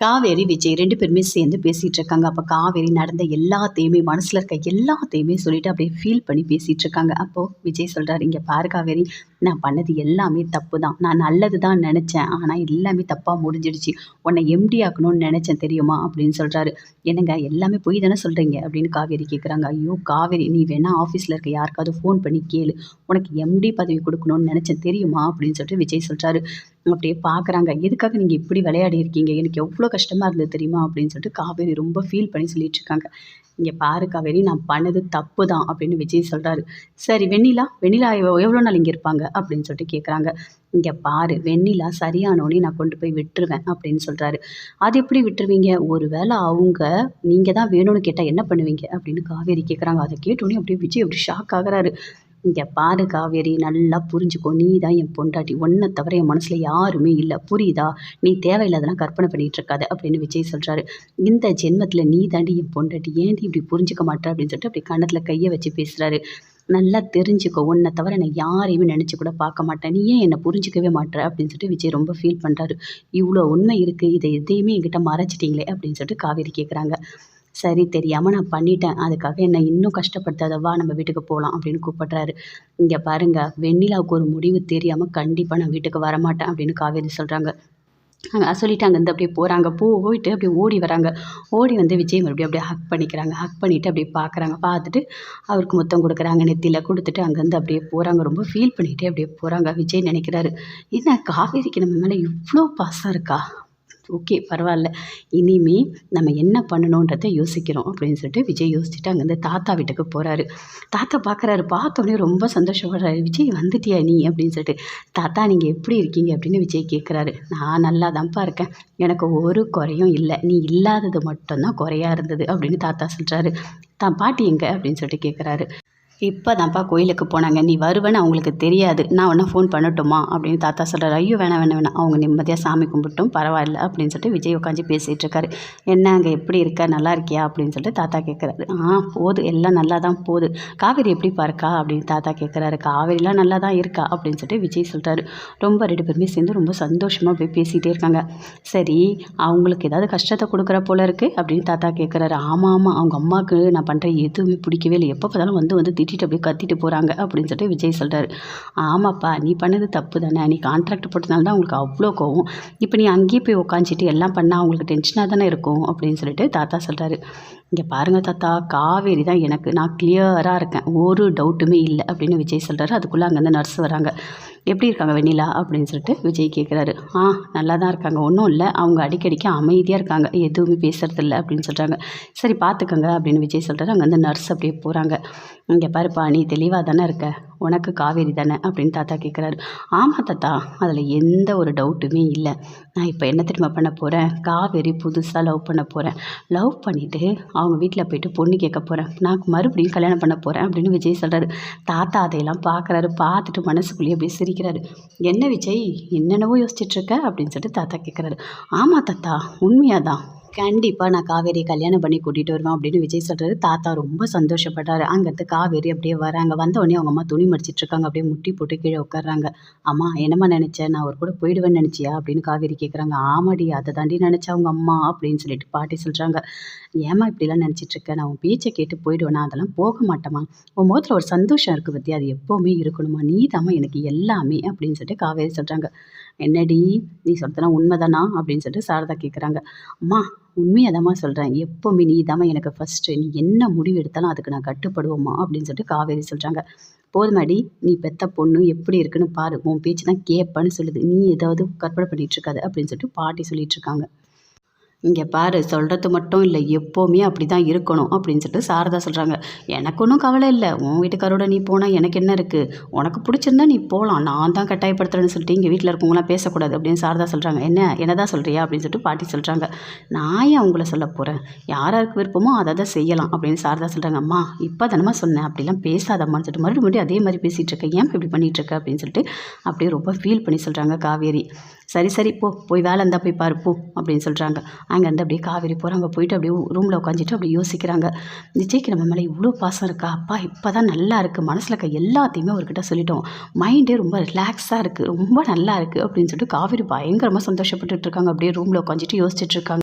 காவேரி விஜய் ரெண்டு பேருமே சேர்ந்து பேசிகிட்டு இருக்காங்க. அப்போ காவேரி நடந்த எல்லாத்தையுமே மனசில் இருக்க எல்லாத்தையுமே சொல்லிட்டு அப்படியே ஃபீல் பண்ணி பேசிகிட்டு இருக்காங்க. அப்போது விஜய் சொல்கிறாரு இங்கே பாரு காவேரி நான் பண்ணது எல்லாமே தப்பு தான். நான் நல்லது தான் நினச்சேன். ஆனால் எல்லாமே தப்பாக முடிஞ்சிடுச்சு. உன்னை எம்டி ஆக்கணும்னு நினச்சேன் தெரியுமா? அப்படின்னு சொல்கிறாரு என்னங்க எல்லாமே போய் தானே சொல்கிறீங்க அப்படின்னு காவேரி கேட்குறாங்க ஐயோ காவேரி நீ வேணால் ஆஃபீஸில் இருக்க யாருக்காவது ஃபோன் பண்ணி கேளு. உனக்கு எம்டி பதவி கொடுக்கணும்னு நினச்சேன் தெரியுமா? அப்படின்னு சொல்லிட்டு விஜய் சொல்கிறாரு அப்படியே பார்க்குறாங்க. எதுக்காக நீங்கள் இப்படி விளையாடி இருக்கீங்க? எனக்கு எவ்வளோ கஷ்டமாக இருந்தது தெரியுமா? அப்படின்னு சொல்லிட்டு காவேரி ரொம்ப ஃபீல் பண்ணி சொல்லிட்டு இருக்காங்க. இங்கே பாரு காவேரி நான் பண்ணது தப்பு தான் அப்படின்னு விஜய் சொல்கிறாரு சரி வெண்ணிலா வெண்ணிலா எவ்வளோ நாள் இங்கே இருப்பாங்க? அப்படின்னு சொல்லிட்டு கேட்குறாங்க இங்கே பாரு வெண்ணிலா சரியானோடனே நான் கொண்டு போய் விட்டுருவேன் அப்படின்னு சொல்கிறாரு அது எப்படி விட்டுருவீங்க? ஒரு வேளை அவங்க நீங்கள் தான் வேணும்னு கேட்டால் என்ன பண்ணுவீங்க? அப்படின்னு காவேரி கேட்குறாங்க அதை கேட்டோன்னே அப்படியே விஜய் அப்படி ஷாக் ஆகிறாரு. இங்கே பாரு காவேரி நல்லா புரிஞ்சுக்கோ. நீ தான் என் பொண்டாட்டி. ஒன்றை தவிர என் மனசில் யாருமே இல்லை. புரியுதா? நீ தேவையில்லாதெல்லாம் கற்பனை பண்ணிகிட்டு இருக்காது அப்படின்னு விஜய் சொல்கிறாரு இந்த ஜென்மத்தில் நீ தாண்டி என் பொண்டாட்டி ஏன்டி இப்படி புரிஞ்சுக்க மாட்டேன் அப்படின்னு சொல்லிட்டு அப்படி கண்ணத்தில் கையை வச்சு பேசுகிறாரு நல்லா தெரிஞ்சுக்கோ. உன்னை தவிர நான் யாரையுமே நினச்சி கூட பார்க்க மாட்டேன் நீ ஏன் என்னை புரிஞ்சிக்கவே மாட்டேற? அப்படின்னு சொல்லிட்டு விஜய் ரொம்ப ஃபீல் பண்ணுறாரு இவ்வளோ உண்மை இருக்குது இதை எதையுமே என்கிட்ட மறைச்சிட்டிங்களே அப்படின்னு சொல்லிட்டு காவேரி கேட்குறாங்க சரி தெரியாமல் நான் பண்ணிட்டேன். அதுக்காக என்னை இன்னும் கஷ்டப்படுத்தாத வா நம்ம வீட்டுக்கு போகலாம் அப்படின்னு கூப்பிட்றாரு. இங்கே பாருங்கள் வெண்ணிலாவுக்கு ஒரு முடிவு தெரியாமல் கண்டிப்பாக நான் வீட்டுக்கு வரமாட்டேன் அப்படின்னு காவேரி சொல்கிறாங்க சொல்லிட்டு அங்கேருந்து அப்படியே போகிறாங்க போ போயிட்டு அப்படியே ஓடி வராங்க. ஓடி வந்து விஜய் மறுபடியும் அப்படியே ஹக் பண்ணிக்கிறாங்க. ஹக் பண்ணிவிட்டு அப்படியே பார்க்குறாங்க பார்த்துட்டு அவருக்கு முத்தம் கொடுக்குறாங்க நெத்தியில் கொடுத்துட்டு அங்கேருந்து அப்படியே போகிறாங்க ரொம்ப ஃபீல் பண்ணிகிட்டே அப்படியே போகிறாங்க விஜய் நினைக்கிறாரு என்ன காவேரிக்கு நம்ம மேலே இவ்வளோ பாசம் இருக்கா? ஓகே பரவாயில்ல. இனிமே நம்ம என்ன பண்ணணுன்றதை யோசிக்கிறோம் அப்படின்னு சொல்லிட்டு விஜய் யோசிச்சுட்டு அங்கேருந்து தாத்தா வீட்டுக்கு போகிறாரு தாத்தா பார்க்குறாரு பார்த்தோன்னே ரொம்ப சந்தோஷப்படுறாரு. விஜய் வந்துட்டியா நீ? அப்படின்னு சொல்லிட்டு தாத்தா நீங்கள் எப்படி இருக்கீங்க? அப்படின்னு விஜய் கேட்குறாரு நான் நல்லா தான்ப்பா இருக்கேன். எனக்கு ஒரு குறையும் இல்லை. நீ இல்லாதது மட்டும்தான் குறையாக இருந்தது. அப்படின்னு தாத்தா சொல்கிறாரு தான் பாட்டி எங்கே? அப்படின்னு சொல்லிட்டு கேட்குறாரு இப்போ தான்ப்பா கோயிலுக்கு போனாங்க. நீ வருவேன்னு அவங்களுக்கு தெரியாது. நான் ஒன்றா ஃபோன் பண்ணட்டுமா? அப்படின்னு தாத்தா சொல்கிறார் ஐயோ வேணாம் வேணாம் வேணாம். அவங்க நிம்மதியாக சாமி கும்பிட்டும். பரவாயில்ல அப்படின்னு சொல்லிட்டு விஜய் உட்காந்து பேசிகிட்டு இருக்காரு. என்ன அங்கே எப்படி இருக்க? நல்லா இருக்கியா? அப்படின்னு சொல்லிட்டு தாத்தா கேட்குறாரு ஆ போகுது எல்லாம் நல்லா தான் போகுது காவேரி எப்படி இருக்கா அப்படின்னு தாத்தா கேட்குறாரு காவேரிலாம் நல்லா தான் இருக்கா? அப்படின்னு சொல்லிட்டு விஜய் சொல்கிறாரு ரொம்ப ரெண்டு பேருமே சேர்ந்து ரொம்ப சந்தோஷமாக போய் பேசிகிட்டே இருக்காங்க. சரி அவங்களுக்கு ஏதாவது கஷ்டத்தை கொடுக்குற போல இருக்குது அப்படின்னு தாத்தா கேட்குறாரு ஆமாம் ஆமாம் அவங்க அம்மாவுக்கு நான் பண்ணுற எதுவுமே பிடிக்கவே இல்லை. எப்போ பார்த்தாலும் வந்து வந்து திட்டிட்டு அப்படியே கத்திட்டு போகிறாங்க அப்படின்னு சொல்லிட்டு விஜய் சொல்கிறாரு ஆமாப்பா நீ பண்ணது தப்பு தானே நீ கான்ட்ராக்ட் போட்டதுனால தான் அவங்களுக்கு அவ்வளோ கோவம். இப்போ நீ அங்கேயே போய் உட்காந்துட்டு எல்லாம் பண்ணால் அவங்களுக்கு டென்ஷனாக தானே இருக்கும் அப்படின்னு சொல்லிட்டு தாத்தா சொல்கிறாரு இங்கே பாருங்கள் தாத்தா காவேரி தான் எனக்கு. நான் கிளியராக இருக்கேன். ஒரு டவுட்டுமே இல்லை அப்படின்னு விஜய் சொல்கிறாரு அதுக்குள்ளே அங்கேருந்து நர்ஸ் வராங்க. எப்படி இருக்காங்க வெண்ணிலா? அப்படின்னு சொல்லிட்டு விஜய் கேட்குறாரு ஆ நல்லா தான் இருக்காங்க. ஒன்றும் இல்லை. அவங்க அடிக்கடிக்கு அமைதியாக இருக்காங்க. எதுவுமே பேசுகிறதில்ல அப்படின்னு சொல்கிறாங்க சரி பார்த்துக்கோங்க அப்படின்னு விஜய் சொல்கிறாரு அங்கே வந்து நர்ஸ் அப்படியே போகிறாங்க இங்கே பாருப்பா நீ தெளிவாக தானே இருக்க? உனக்கு காவேரி தானே? அப்படின்னு தாத்தா கேட்குறாரு ஆமாம் தாத்தா அதில் எந்த ஒரு டவுட்டுமே இல்லை. நான் இப்போ என்ன திரும்ப பண்ண போகிறேன் காவேரி புதுசாக லவ் பண்ண போகிறேன் லவ் பண்ணிவிட்டு அவங்க வீட்டில் போயிட்டு பொண்ணு கேட்க போகிறேன் நான் மறுபடியும் கல்யாணம் பண்ண போகிறேன் அப்படின்னு விஜய் சொல்கிறாரு தாத்தா அதையெல்லாம் பார்க்குறாரு பார்த்துட்டு மனசுக்குள்ளேயே அப்படியே சிரிக்கிறாரு. என்ன விஜய் என்னென்னவோ யோசிச்சுட்ருக்க அப்படின்னு சொல்லிட்டு தாத்தா கேட்குறாரு ஆமாம் தாத்தா உண்மையாக தான் கண்டிப்பாக நான் காவேரி கல்யாணம் பண்ணி கூட்டிகிட்டு வருவேன் அப்படின்னு விஜய் சொல்கிறாரு தாத்தா ரொம்ப சந்தோஷப்பட்டார் அங்கேருந்து காவேரி அப்படியே வராங்க. வந்த உடனே அவங்க அம்மா துணி மடிச்சிட்ருக்காங்க அப்படியே முட்டி போட்டு கீழே உட்காடுறாங்க அம்மா என்னம்மா நினச்சேன் நான் அவர் கூட போயிடுவேன்னு நினச்சியா? அப்படின்னு காவேரி கேட்குறாங்க ஆமாடி அதை தாண்டி நினச்சா அவங்க அம்மா அப்படின்னு சொல்லிட்டு பாட்டி சொல்கிறாங்க ஏமா இப்படிலாம் நினச்சிட்ருக்க நான் உன் பேச்சை கேட்டு போயிடுவேனா. அதெல்லாம் போக மாட்டேமா உன் முகத்தில் ஒரு சந்தோஷம் இருக்குது பற்றி அது எப்போவுமே இருக்கணுமா நீ தாம்மா எனக்கு எல்லாமே அப்படின்னு சொல்லிட்டு காவேரி சொல்கிறாங்க என்னடி நீ சொல்கிறதுனா உண்மைதானா? அப்படின்னு சொல்லிட்டு சாரதா கேட்குறாங்க அம்மா உண்மையாக சொல்கிறேன் எப்போவுமே நீ தாம்மா எனக்கு ஃபஸ்ட்டு நீ என்ன முடிவு எடுத்தாலும் அதுக்கு நான் கட்டுப்படுவோம்மா அப்படின்னு சொல்லிட்டு காவேரி சொல்கிறாங்க போதுமாடி நீ பெத்த பொண்ணு எப்படி இருக்குன்னு பாரு. உன் பேச்சு தான் கேட்பேன்னு சொல்லுது. நீ ஏதாவது கற்பனை பண்ணிகிட்ருக்காது அப்படின்னு சொல்லிட்டு பாட்டி சொல்லிகிட்ருக்காங்க இங்கே பாரு சொல்கிறது மட்டும் இல்லை எப்போவுமே அப்படி தான் இருக்கணும் அப்படின்னு சொல்லிட்டு சாரதா சொல்கிறாங்க எனக்கு ஒன்றும் கவலை இல்லை. உன் வீட்டுக்காரோட நீ போனால் எனக்கு என்ன இருக்குது உனக்கு பிடிச்சிருந்தா நீ போகலாம் நான் தான் கட்டாயப்படுத்துறேன்னு சொல்லிட்டு இங்கே வீட்டில் இருக்கவங்களாம் பேசக்கூடாது அப்படின்னு சாரதா சொல்கிறாங்க என்ன? என்னதான் சொல்கிறியா அப்படின்னு சொல்லிட்டு பாட்டி சொல்கிறாங்க நான் ஏன் அவங்கள சொல்ல போகிறேன் யாராருக்கு விருப்பமோ அதை தான் செய்யலாம் அப்படின்னு சாரதா சொல்கிறாங்க அம்மா இப்போ தானம்மா சொன்னேன். அப்படிலாம் பேசாதம்மான்னு சொல்லிட்டு மறுபடியும் மறுபடியும் அதே மாதிரி பேசிகிட்டு இருக்கேன் ஏன் இப்படி பண்ணிகிட்ருக்க அப்படின்னு சொல்லிட்டு அப்படியே ரொம்ப ஃபீல் பண்ணி சொல்கிறாங்க காவேரி. சரி சரி போ போய் வேலை இருந்தால் போய் பாரு போ அப்படின்னு சொல்கிறாங்க அங்கேருந்து அப்படியே காவேரி போகிறாங்க போயிட்டு அப்படியே ரூமில் உட்காந்துட்டு அப்படியே யோசிக்கிறாங்க. விஜய்க்கு நம்ம மேலே இவ்வளோ பாசம் இருக்கா? அப்பா இப்போ தான் நல்லா இருக்குது மனசில் இருக்க எல்லாத்தையுமே அவர்கிட்ட சொல்லிட்டோம். மைண்டே ரொம்ப ரிலாக்ஸாக இருக்குது ரொம்ப நல்லா இருக்குது அப்படின்னு சொல்லிட்டு காவேரி பயங்கரமாக சந்தோஷப்பட்டுட்டு இருக்காங்க. அப்படியே ரூமில் உட்காந்துட்டு யோசிச்சுட்டு இருக்காங்க.